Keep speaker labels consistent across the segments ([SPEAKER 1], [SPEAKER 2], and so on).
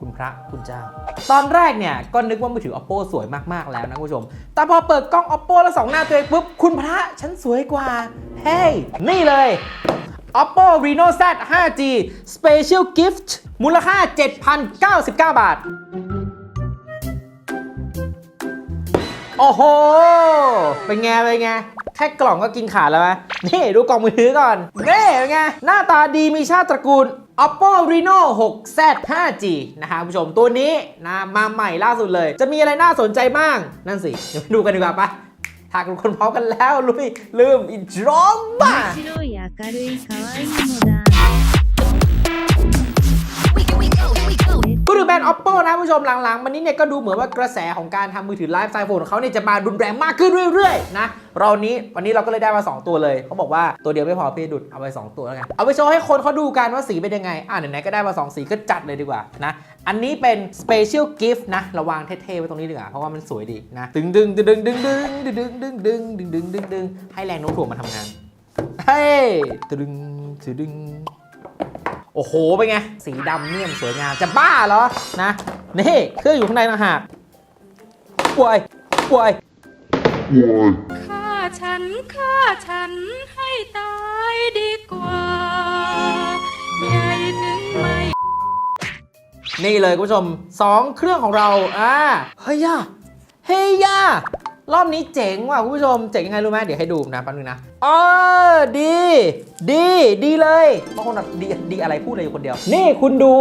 [SPEAKER 1] คุณพระคุณเจ้า ตอนแรกเนี่ยก็นึกว่ามือถือ oppo สวยมากๆแล้วนะคุณผู้ชม แต่พอเปิดกล้อง oppo แล้วสองหน้าตัวเองปุ๊บ คุณพระฉันสวยกว่า เฮ้ย นี่เลย oppo reno z 5g special gift มูลค่า 7,099 บาท โอ้โห เป็นไง เป็นไง แค่กล่องก็กินขาดแล้วไหมนี่ ดูกล่องมือถือก่อน นี่เป็นไง หน้าตาดีมีชาติตระกูล Oppo Reno 6 Z 5G นะครับคุณผู้ชมตัวนี้นะมาใหม่ล่าสุดเลย จะมีอะไรน่าสนใจบ้าง นั่นสิ เดี๋ยวไปดูกันดีกว่าปะหากทุกคนพร้อมกันแล้วลุยลืมอีกรอบบ้า ด์ oppo นะคุณผู้ชมหลังๆมันนี้เนี่ยก็ดูเหมือนว่ากระแสของการทำมือถือไลฟ์สไตล์โฟนของเขาเนี่ยจะมารุนแรงมากขึ้นเรื่อยๆนะเรานี้วันนี้เราก็เลยได้มา 2 ตัวเลยเขาบอกว่าตัวเดียวไม่พอพี่ดุดเอาไป 2 ตัวแล้วกันเอาไปโชว์ให้คนเขาดูกันว่าสีเป็นยังไงอ่าไหนๆก็ได้มา 2 สีก็จัดเลยดีกว่านะอันนี้เป็น special gift นะระวางเท่ๆไว้ตรงนี้ดีกว่าเพราะว่ามันสวยดีนะดึงดึงดึงดึงดึงดึงดึงดึงดึงดึงดึงดึงดึงให้แรงโน้มถ่วงมาทำงานเฮ้ยดึงดึง โอ้โหเป็นไง สีดำเนี่ยมสวยงาม จะบ้าเหรอ นะ นี่เครื่องอยู่ข้างในต่างหากป่วยป่วย
[SPEAKER 2] ฆ่าฉันฆ่าฉันให้ตายดีกว่า ใหญ่ถึงไม่
[SPEAKER 1] นี่เลยคุณผู้ชม2เครื่องของเรา อ่า เฮ้ยย่าเฮ้ยย่า รอบนี้เจ๋งว่ะคุณผู้ชม เจ๋งยังไงรู้ไหมเดี๋ยวให้ดูนะแป๊บนึงนะเออดี ดีดีเลยบางคนแบบดีดีอะไรพูดเลยอยู่คนเดียว นี่คุณดู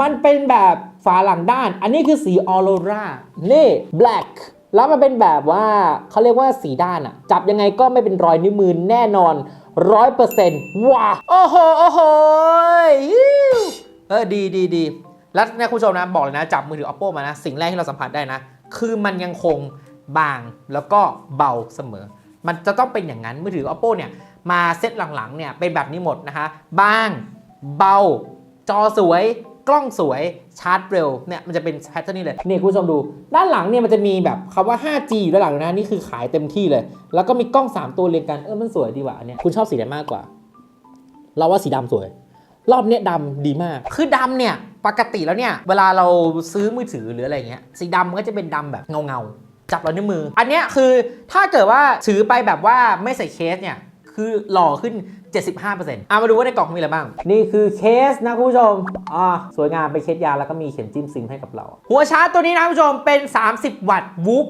[SPEAKER 1] มันเป็นแบบฝาหลังด้าน อันนี้คือสีออโรรานี่ black แล้วมันเป็นแบบว่าเขาเรียกว่าสีด้านอะจับยังไงก็ไม่เป็นรอยนิ้วมือแน่นอนร้อยเปอร์เซ็นต์ว้าโอ้โหโอ้โหฮิ้วเออดีดีดีแล้วเนี่ยคุณผู้ชมนะบอกเลยนะ จับมือถือ oppo มานะ สิ่งแรกที่เราสัมผัสได้นะ คือมันยังคง บางแล้วก็เบาเสมอ มันจะต้องเป็นอย่างนั้นมือถือ oppo เนี่ยมาเซตหลังๆเนี่ยเป็นแบบนี้หมดนะคะ บางเบา จอสวย กล้องสวยชาร์จเร็วเนี่ยมันจะเป็นแพทเทิร์นนี้เลยนี่คุณผู้ชมดู ด้านหลังเนี่ยมันจะมีแบบคำว่า 5G ด้านหลังนะนี่คือขายเต็มที่เลย แล้วก็มีกล้อง 3 ตัวเรียงกันเออมันสวยดีว่ะเนี่ยคุณชอบสีไหนมากกว่า เราว่าสีดำสวย รอบเนี้ยดำดีมาก คือดำเนี่ยปกติแล้วเนี่ยเวลาเราซื้อมือถือหรืออะไรเงี้ยสีดำมันก็จะเป็นดำแบบเงาเงา จับเรานิ้วมือ อันเนี้ยคือถ้าเกิดว่าถือไปแบบว่าไม่ใส่เคสเนี่ยคือหล่อขึ้น 75%อะมาดูว่าในกล่องมีอะไรบ้าง นี่คือเคสนะคุณผู้ชมอ่าสวยงามเป็นเคสยาแล้วก็มีเข็มจิ้มซิมให้กับเรา หัวชาร์จตัวนี้นะคุณผู้ชมเป็น 30 วัตต์ WOOC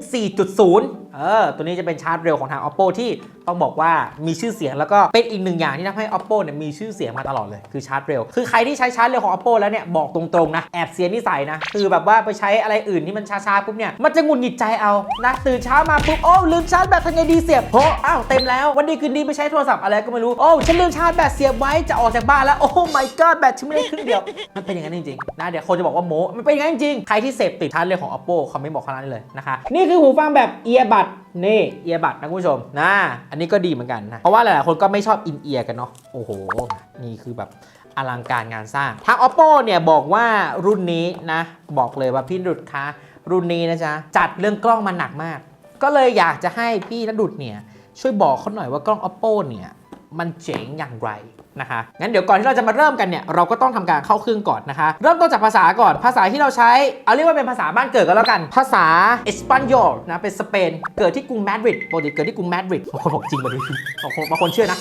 [SPEAKER 1] 4.0 เออ ตัวนี้จะเป็นชาร์จเร็วของทาง oppo ที่ต้องบอกว่ามีชื่อเสียงแล้วก็เป็นอีกหนึ่งอย่างที่ทำให้ oppo เนี่ยมีชื่อเสียงมาตลอดเลยคือชาร์จเร็ว คือใครที่ใช้ชาร์จเร็วของ oppo แล้วเนี่ยบอกตรงๆนะแอบเสียนิสัยนะ คือแบบว่าไปใช้อะไรอื่นที่มันช้าๆปุ๊บเนี่ยมันจะหงุดหงิดใจเอานะตื่นเช้ามาปุ๊บโอ้ลืมชาร์จแบตทำไงดีเสียบโอ้อ้าวเต็มแล้ววันดีคืนดีไปใช้โทรศัพท์อะไรก็ไม่รู้โอ้ฉันลืมชาร์จแบตเสียบไว้จะออกจากบ้านแล้วโอ้ my god แบตฉันไม่ได้ครึ่งเดียว มันเป็นอย่างนั้นจริงๆนะเดี๋ยวคนจะบอกว่าโมมันเป็นอย่างนั้นจริงใครที่เสพติดชาร์จเร็วของ oppo คอมเมนต์บอกข้างล่างได้เลยนะคะนี่คือหูฟังแบบเอียบัดนี่เอียบัดนะคุณผู้ชมนะอันนี้ก็ดีเหมือนกันนะเพราะว่าหลายๆคนก็ไม่ชอบอินเอียร์กันเนาะโอ้โหนี่คือแบบอลังการงานสร้างทาง oppo เนี่ยบอกว่ารุ่นนี้นะบอกเลยว่าพี่ดุดคะรุ่นนี้นะจ๊ะจัดเรื่องกล้องมาหนักมาก ก็เลยอยากจะให้พี่นดุดเนี่ยช่วยบอกเขาหน่อยว่ากล้อง oppo เนี่ย มันเจ๋งอย่างไรนะคะ งั้นเดี๋ยวก่อนที่เราจะมาเริ่มกันเนี่ย เราก็ต้องทำการเข้าเครื่องก่อนนะคะ เริ่มต้นจากภาษาก่อน ภาษาที่เราใช้ เอาเรียกว่าเป็นภาษาบ้านเกิดก็แล้วกัน ภาษาเอสปันยอลนะ เป็นสเปน เกิดที่กรุงมาดริดปกติเกิดที่กรุงมาดริดบางคนบอกจริงมาดูบางคนบางคนเชื่อนะ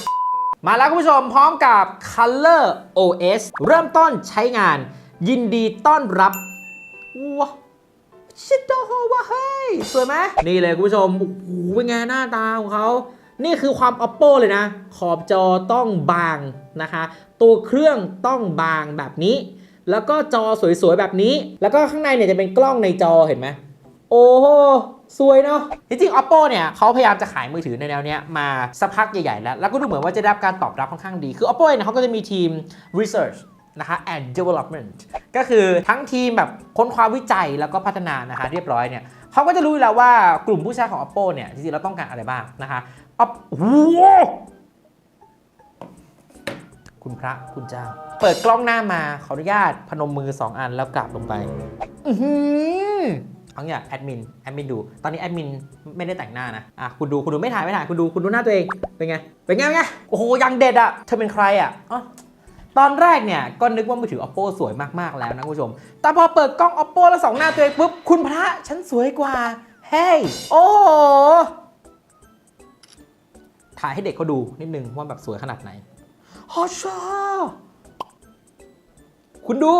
[SPEAKER 1] มาแล้วคุณผู้ชมพร้อมกับ Color OS เริ่มต้นใช้งาน ยินดีต้อนรับว้าชิดโตโฮวะเฮ้ยสวยไหมนี่เลยคุณผู้ชมโอ้โหเป็นไงหน้าตาของเขา นี่คือความ oppo เลยนะ ขอบจอต้องบางนะคะ ตัวเครื่องต้องบางแบบนี้ แล้วก็จอสวยๆแบบนี้ แล้วก็ข้างในเนี่ยจะเป็นกล้องในจอเห็นไหมโอ้โหสวยเนาะจริงๆ oppo เนี่ยเขาพยายามจะขายมือถือในแนวเนี้ยมาสักพักใหญ่ๆแล้ว แล้วก็ดูเหมือนว่าจะได้รับการตอบรับค่อนข้างดี คือ oppo เนี่ยเขาก็จะมีทีม research นะคะ and development ก็คือทั้งทีมแบบค้นคว้าวิจัยแล้วก็พัฒนานะคะเรียบร้อยเนี่ย เขาก็จะรู้แล้วว่ากลุ่มผู้ใช้ของ oppo เนี่ยจริงๆเราต้องการอะไรบ้างนะคะ op โอ้โคุณพระคุณเจ้า เปิดกล้องหน้ามาขออนุญาตพนมมือ 2 อันแล้วกลับลงไปอือหือเอาอย่างแอดมินแอดมินดู ตอนนี้แอดมินไม่ได้แต่งหน้านะ อะคุณดูคุณดูไม่ถ่ายไม่ถ่ายคุณดูคุณดูหน้าตัวเอง เป็นไง เป็นไงเป็นไง โอ้โหยังเด็ดอะ เธอเป็นใครอะอ๋อ ตอนแรกเนี่ยก็นึกว่ามือถือ oppo สวยมากๆแล้วนะคุณผู้ชม แต่พอเปิดกล้อง oppo แล้วสองหน้าตัวเองปุ๊บ คุณพระฉันสวยกว่า เฮ้ย โอ้โห ถ่ายให้เด็กเขาดูนิดนึงว่าแบบสวยขนาดไหนฮอชาคุณดู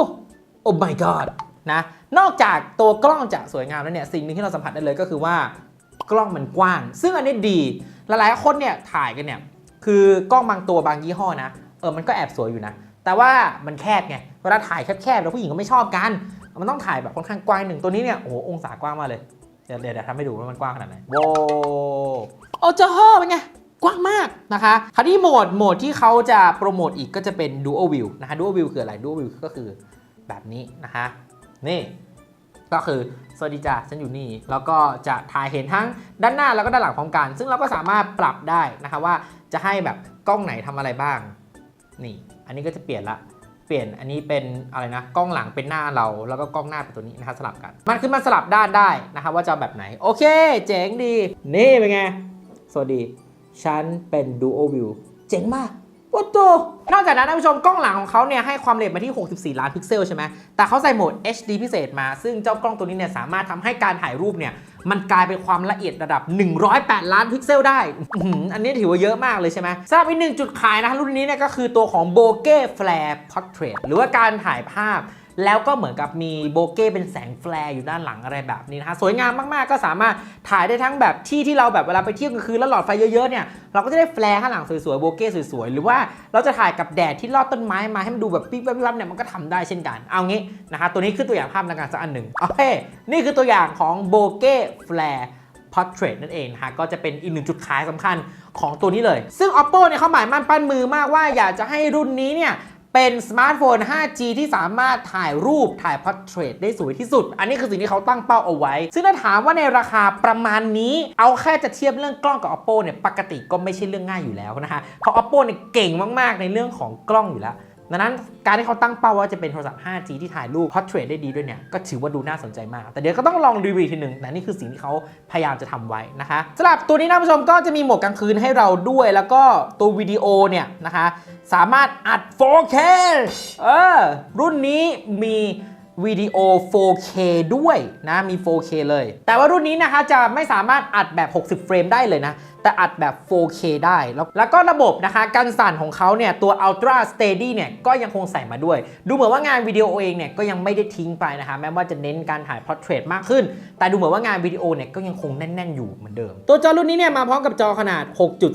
[SPEAKER 1] โอ้ my god นะ นอกจากตัวกล้องจะสวยงามแล้วเนี่ย สิ่งหนึ่งที่เราสัมผัสได้เลยก็คือว่ากล้องมันกว้าง ซึ่งอันนี้ดี หลายๆคนเนี่ยถ่ายกันเนี่ย คือกล้องบางตัวบางยี่ห้อนะ เออมันก็แอบสวยอยู่นะ แต่ว่ามันแคบไงเวลาถ่ายแคบๆแล้วผู้หญิงก็ไม่ชอบกัน มันต้องถ่ายแบบค่อนข้างกว้างหนึ่งตัวนี้เนี่ยโอ้โหองศากว้างมากเลยเดี๋ยวเดี๋ยวเดี๋ยวทำให้ดูว่ามันกว้างขนาดไหนโว้โอ้เจ้าฮ่อเป็นไงกว้างมากนะคะ คราวนี้โหมดโหมดที่เขาจะโปรโมทอีกก็จะเป็น Dual View นะคะ Dual View คืออะไร Dual View ก็คือแบบนี้นะคะ นี่ก็คือสวัสดีจ้าฉันอยู่นี่ แล้วก็จะถ่ายเห็นทั้งด้านหน้าแล้วก็ด้านหลังพร้อมกัน ซึ่งเราก็สามารถปรับได้นะคะว่าจะให้แบบกล้องไหนทำอะไรบ้าง นี่ อันนี้ก็จะเปลี่ยนละ เปลี่ยนอันนี้เป็นอะไรนะ กล้องหลังเป็นหน้าเรา แล้วก็กล้องหน้าเป็นตัวนี้นะคะสลับกัน มันคือมันสลับด้านได้นะคะว่าจะแบบไหน โอเค เจ๋งดี นี่เป็นไง สวัสดี ฉันเป็น Dual View เจ๋งมากโอ้โตนอกจากนั้นท่านผู้ชมกล้องหลังของเขาเนี่ยให้ความละเอียดมาที่ 64 ล้านพิกเซลใช่ไหมแต่เขาใส่โหมด HD พิเศษมา ซึ่งเจ้ากล้องตัวนี้เนี่ยสามารถทำให้การถ่ายรูปเนี่ย มันกลายเป็นความละเอียดระดับ 108 ล้านพิกเซลได้ อันนี้ถือว่าเยอะมากเลยใช่ไหมสำหรับอีกหนึ่งจุดขายนะรุ่นนี้เนี่ยก็คือตัวของโบเก้แฟลร์พอร์เทรตหรือว่าการถ่ายภาพ แล้วก็เหมือนกับมีโบเก้เป็นแสงแฟลร์อยู่ด้านหลังอะไรแบบนี้นะคะสวยงามมากๆก็สามารถถ่ายได้ทั้งแบบที่ที่เราแบบเวลาไปเที่ยวกลางคืนแล้วหลอดไฟเยอะๆเนี่ยเราก็จะได้แฟลร์ข้างหลังสวยๆโบเก้สวยๆหรือว่าเราจะถ่ายกับแดดที่ลอดต้นไม้มาให้มันดูแบบปิ๊บปิ๊บปิ๊บเนี่ยมันก็ทำได้เช่นกัน เอางี้นะคะตัวนี้คือตัวอย่างภาพในการสักอันหนึ่งโอเคนี่คือตัวอย่างของโบเก้แฟลร์ Portrait นั่นเองนะคะก็จะเป็นอีกหนึ่งจุดขายสำคัญของตัวนี้เลย ซึ่ง Oppo เนี่ยเขาหมายมั่นปั้นมือมากว่าอยากจะให้รุ่นนี้เนี่ย เป็นสมาร์ทโฟน 5G ที่สามารถถ่ายรูปถ่ายพอร์เทรตได้สวยที่สุด อันนี้คือสิ่งที่เขาตั้งเป้าเอาไว้ ซึ่งถ้าถามว่าในราคาประมาณนี้ เอาแค่จะเทียบเรื่องกล้องกับ Oppo เนี่ย ปกติก็ไม่ใช่เรื่องง่ายอยู่แล้วนะคะเพราะ Oppo เนี่ยเก่งมาก ๆ ในเรื่องของกล้องอยู่แล้ว ดังนั้นการที่เขาตั้งเป้าว่าจะเป็นโทรศัพท์ 5G ที่ถ่ายรูป Portrait ได้ดีด้วยเนี่ย ก็ถือว่าดูน่าสนใจมาก แต่เดี๋ยวก็ต้องลองรีวิวทีหนึ่งแต่นี่คือสิ่งที่เขาพยายามจะทำไว้นะคะสำหรับตัวนี้นะผู้ชมก็จะมีโหมดกลางคืนให้เราด้วย แล้วก็ตัววิดีโอเนี่ยนะคะสามารถอัด 4K เออรุ่นนี้มี วิดีโอ 4K ด้วยนะมี 4K เลย แต่ว่ารุ่นนี้นะคะจะไม่สามารถอัดแบบ 60 เฟรมได้เลยนะ แต่อัดแบบ 4K ได้ แล้วแล้วก็ระบบนะคะการสั่นของเขาเนี่ย ตัว Ultra Steady เนี่ย ก็ยังคงใส่มาด้วย ดูเหมือนว่างานวิดีโอเองเนี่ย ก็ยังไม่ได้ทิ้งไปนะคะ แม้ว่าจะเน้นการถ่าย Portrait มากขึ้น แต่ดูเหมือนว่างานวิดีโอเนี่ย ก็ยังคงแน่น ๆ อยู่เหมือนเดิม ตัวจอรุ่นนี้เนี่ยมาพร้อมกับจอขนาด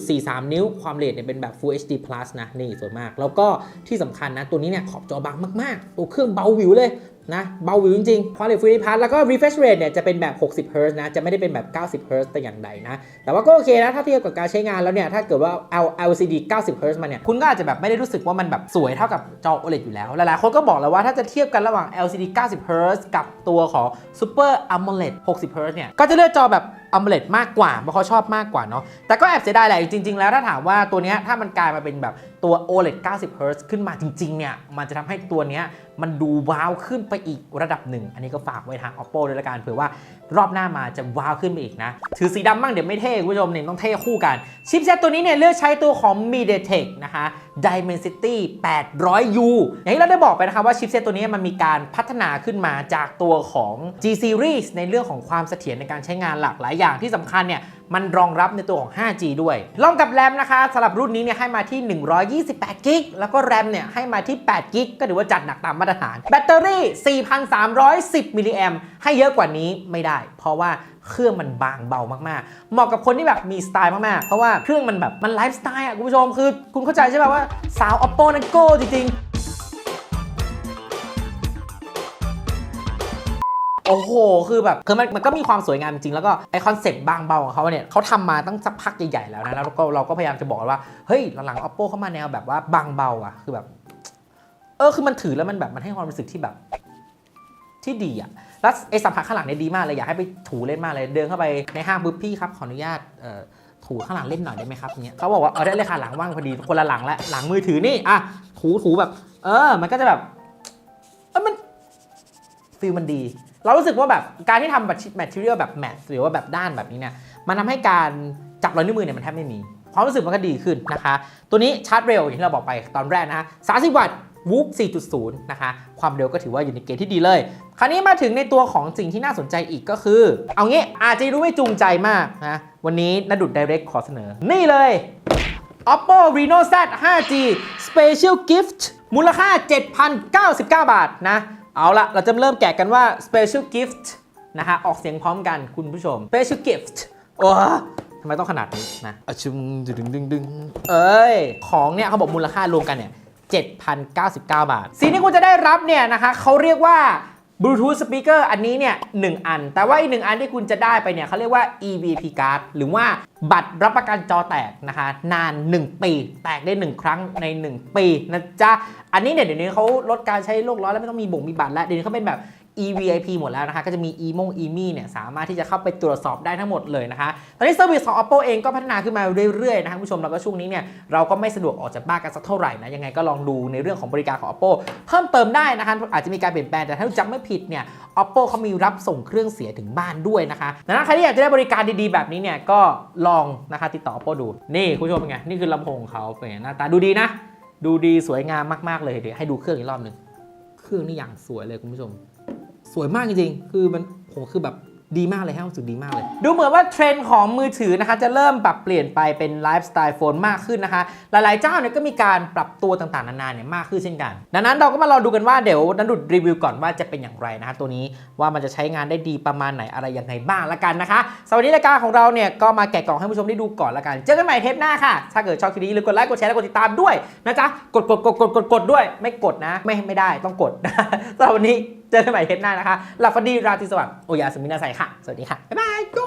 [SPEAKER 1] 6.43 นิ้ว ความละเอียดเนี่ยเป็นแบบ Full HD Plus นะนี่สวยมาก แล้วก็ที่สำคัญนะตัวนี้เนี่ยขอบจอบางมากๆตัวเครื่องเบาวิวเลย นะเบาวิวจริงๆความเอียด Full HD Plus แล้วก็ refresh rate เนี่ยจะเป็นแบบ 60 Hz นะ จะไม่ได้เป็นแบบ 90 Hz แต่อย่างใดนะ แต่ว่าก็โอเคนะ ถ้าเทียบกับการใช้งานแล้วเนี่ย ถ้าเกิดว่าเอา LCD 90 Hz มาเนี่ย คุณก็อาจจะแบบไม่ได้รู้สึกว่ามันแบบสวยเท่ากับจอ OLED อยู่แล้ว หลายๆ คนก็บอกแล้วว่าถ้าจะเทียบกันระหว่าง LCD 90 Hz กับตัวของ Super AMOLED 60 Hz เนี่ย ก็จะเลือกจอแบบ AMOLED มากกว่าเพราะเขาชอบมากกว่าเนาะแต่ก็แอบเสียดายแหละจริง ๆ แล้วถ้าถามว่าตัวนี้ถ้ามันกลายมาเป็นแบบตัว OLED 90 Hz ขึ้นมาจริงๆเนี่ยมันจะทำให้ตัวนี้มันดูว้าวขึ้นไปอีกระดับหนึ่ง อันนี้ก็ฝากไว้ทาง Oppo ด้วยละกันเผื่อว่ารอบหน้ามาจะว้าวขึ้นไปอีกนะ ถือสีดำบ้างเดี๋ยวไม่เท่คุณผู้ชมเนี่ยต้องเท่คู่กัน ชิปเซตตัวนี้เนี่ยเลือกใช้ตัวของ MediaTek นะคะ Dimensity 800U อย่างที่เราได้บอกไปนะคะว่าชิปเซตตัวนี้มันมีการพัฒนาขึ้นมาจากตัวของ G Series ในเรื่องของความเสถียรในการใช้งานหลากหลายอย่างที่สำคัญเนี่ยมันรองรับในตัวของ 5G ด้วยรองกับแรมนะคะสำหรับรุ่นนี้เนี่ยให้มาที่ 128 กิก แล้วก็แรมเนี่ยให้มาที่ 8 กิก ก็ถือว่าจัดหนักตามมาตรฐาน แบตเตอรี่ 4,310 มิลลิแอมให้เยอะกว่านี้ไม่ได้ เพราะว่า เครื่องมันบางเบามากๆ เหมาะกับคนที่แบบมีสไตล์มากๆ เพราะว่าเครื่องมันแบบมันไลฟ์สไตล์อะคุณผู้ชมคือคุณเข้าใจใช่ไหมว่าสาว Oppo นั้นโก้จริงโอ้โห คือแบบคือมันมันก็มีความสวยงามจริง แล้วก็ไอคอนเซ็ปต์บางเบาของเขาเนี่ยเขาทำมาตั้งสักพักใหญ่ๆแล้วนะ แล้วก็เราก็พยายามจะบอกว่า เฮ้ย หลังๆ oppo เข้ามาแนวแบบว่าบางเบาอะคือแบบ เออ คือมันถือแล้วมันแบบมันให้ความรู้สึกที่แบบ ที่ดีอะแล้วไอสัมผัสข้างหลังเนี่ยดีมากเลยอยากให้ไปถูเล่นมากเลยเดินเข้าไปในห้างปุ๊บพี่ครับขออนุญาตถูข้างหลังเล่นหน่อยได้ไหมครับเนี้ยเขาบอกว่าเออได้เลยค่ะหลังว่างพอดีคนละหลังและหลังมือถือนี่อะถูถูแบบ เออ มันก็จะแบบเออมันฟีลมันดี เรารู้สึกว่าแบบการที่ทำแบบแมทเทียลแบบแมทหรือว่าแบบด้านแบบนี้เนี่ยมันทำให้การจับรอยนิ้วมือเนี่ยมันแทบไม่มีความรู้สึกมันก็ดีขึ้นนะคะ ตัวนี้ชาร์จเร็วอย่างที่เราบอกไปตอนแรกนะฮะ30วัตต์ Whoop 4.0 นะคะ ความเร็วก็ถือว่าอยู่ในเกณฑ์ที่ดีเลย คราวนี้มาถึงในตัวของสิ่งที่น่าสนใจอีกก็คือ เอางี้อาจจะรู้ไม่จูงใจมากนะ วันนี้นดุด Direct ขอเสนอ นี่เลย Oppo Reno Z 5G Special Gift มูลค่า 7,099 บาทนะ เอาละเราจะเริ่มแกะกันว่า Special Gift นะคะออกเสียงพร้อมกันคุณผู้ชม Special Gift โอ้ทำไมต้องขนาดนี้นะอะชุมดึงดึงดึงเอ้ย ของเนี่ยเขาบอกมูลค่ารวมกันเนี่ย 7,099 บาท สิ่งที่คุณจะได้รับเนี่ยนะคะเขาเรียกว่าบลูทูธสปีกเกอร์อันนี้เนี่ยหนึ่งอัน แต่ว่าอีกหนึ่งอันที่คุณจะได้ไปเนี่ยเขาเรียกว่า EVP card หรือว่าบัตรรับประกันจอแตกนะคะ นาน 1 ปี แตกได้ 1 ครั้งใน 1 ปีนะจ๊ะ อันนี้เนี่ยเดี๋ยวนี้เขาลดการใช้โลกร้อนแล้วไม่ต้องมีบ่งมีบัตรแล้ว เดี๋ยวนี้เขาเป็นแบบ EVIP หมดแล้วนะคะ ก็จะมี e m o ง e m i เนี่ยสามารถที่จะเข้าไปตรวจสอบได้ทั้งหมดเลยนะคะ ตอนนี้เซอร์วิสของ Oppo เองก็พัฒนาขึ้นมาเรื่อยๆนะคะผู้ชมแล้วก็ช่วงนี้เนี่ยเราก็ไม่สะดวกออกจากบ้านกันสักเท่าไหร่นะยังไงก็ลองดูในเรื่องของบริการของ Oppo เพิ่มเติมได้นะคะอาจจะมีการเปลี่ยนแปลงแต่ถ้าจำไม่ผิดเนี่ย Oppo เขามีรับส่งเครื่องเสียถึงบ้านด้วยนะคะดังนั้นใครที่อยากจะได้บริการดีๆแบบนี้เนี่ยก็ลองนะคะติดต่อ Oppo ดูนี่คุณผู้ชมเป็นไงนี่คือลำโพงเขาเป็นไงหน้าตาดูดีนะดูดีสวยงามมากๆเลยเดี๋ยวให้ดูเครื่องอีกรอบหนึ่งเครื่องนี่อย่างสวยเลยคุณผู้ชม สวยมากจริงๆ คือมันโหคือแบบดีมากเลยฮะรู้สึกดีมากเลย ดูเหมือนว่าเทรนด์ของมือถือนะคะจะเริ่มปรับเปลี่ยนไปเป็นไลฟ์สไตล์โฟนมากขึ้นนะคะ หลายๆเจ้าเนี่ยก็มีการปรับตัวต่างๆ นานาเนี่ยมากขึ้นเช่นกัน ดังนั้นเราก็มารอดูกันว่าเดี๋ยวนันดุดรีวิวก่อนว่าจะเป็นอย่างไรนะคะตัวนี้ว่ามันจะใช้งานได้ดีประมาณไหนอะไรยังไงบ้างละกันนะคะสวัสดีรายการของเราเนี่ยก็มาแกะกล่องให้ผู้ชมได้ดูก่อนละกัน เจอกันใหม่เทปหน้าค่ะ ถ้าเกิดชอบคลิปนี้อย่าลืมกดไลค์กดแชร์และกดติดตามด้วยนะจ๊ะกดกดกดกดกดกดด้วย ไม่กดนะ ไม่ไม่ได้ต้องกดสำหรับวันนี้ เจอกันใหม่เทปหน้านะคะหลับฝันดีราตรีสวัสดิ์โอยาสมินาใสค่ะ สวัสดีค่ะ บ๊ายบาย